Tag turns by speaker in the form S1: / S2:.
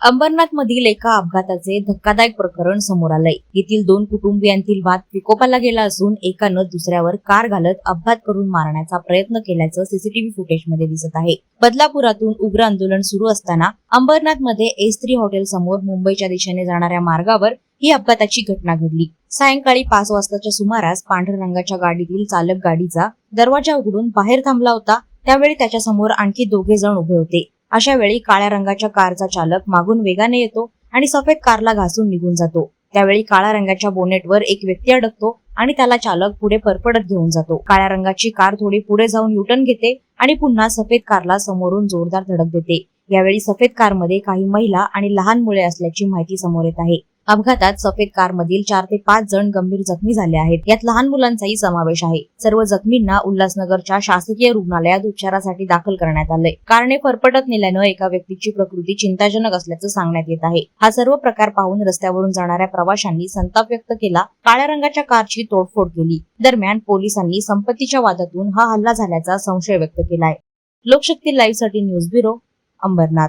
S1: अंबरनाथ मधील एका अपघाताचे धक्कादायक प्रकरण समोर आलंय. येथील दोन कुटुंबियांतील वाद विकोपाला गेला असून एकानं दुसऱ्यावर कार घालत अपघात करून मारण्याचा प्रयत्न केल्याचं सीसीटीव्ही फुटेजमध्ये दिसत आहे. बदलापुरातून उग्र आंदोलन सुरू असताना अंबरनाथमध्ये एस थ्री हॉटेल समोर मुंबईच्या दिशेने जाणाऱ्या मार्गावर ही अपघाताची घटना घडली. सायंकाळी पाच वाजताच्या सुमारास पांढऱ्या रंगाच्या गाडीतील चालक गाडीचा दरवाजा उघडून बाहेर थांबला होता. त्यावेळी त्याच्यासमोर आणखी दोघे जण उभे होते. अशा वेळी काळ्या रंगाच्या कारचा चालक मागून वेगाने येतो आणि सफेद कारला घासून निघून जातो. त्यावेळी काळ्या रंगाच्या बोनेटवर एक व्यक्ती अडकतो आणि त्याला चालक पुढे परपडत घेऊन जातो. काळ्या रंगाची कार थोडी पुढे जाऊन युटर्न घेते आणि पुन्हा सफेद कारला समोरून जोरदार धडक देते. यावेळी सफेद कारमध्ये काही महिला आणि लहान मुले असल्याची माहिती समोर येत आहे. अपघातात सफेद कारमधील चार ते पाच जण गंभीर जखमी झाले आहेत. यात लहान मुलांचाही समावेश आहे. सर्व जखमींना उल्हासनगरच्या शासकीय रुग्णालयात उपचारासाठी दाखल करण्यात आले कारने फरफटत नेल्यानं एका व्यक्तीची प्रकृती चिंताजनक असल्याचं सांगण्यात येत आहे. हा सर्व प्रकार पाहून रस्त्यावरून जाणाऱ्या प्रवाशांनी संताप व्यक्त केला. काळ्या रंगाच्या कारची तोडफोड केली. दरम्यान पोलिसांनी संपत्तीच्या वादातून हा हल्ला झाल्याचा संशय व्यक्त केलाय. लोकशक्ती लाईव्हसाठी न्यूज ब्युरो अंबरनाथ.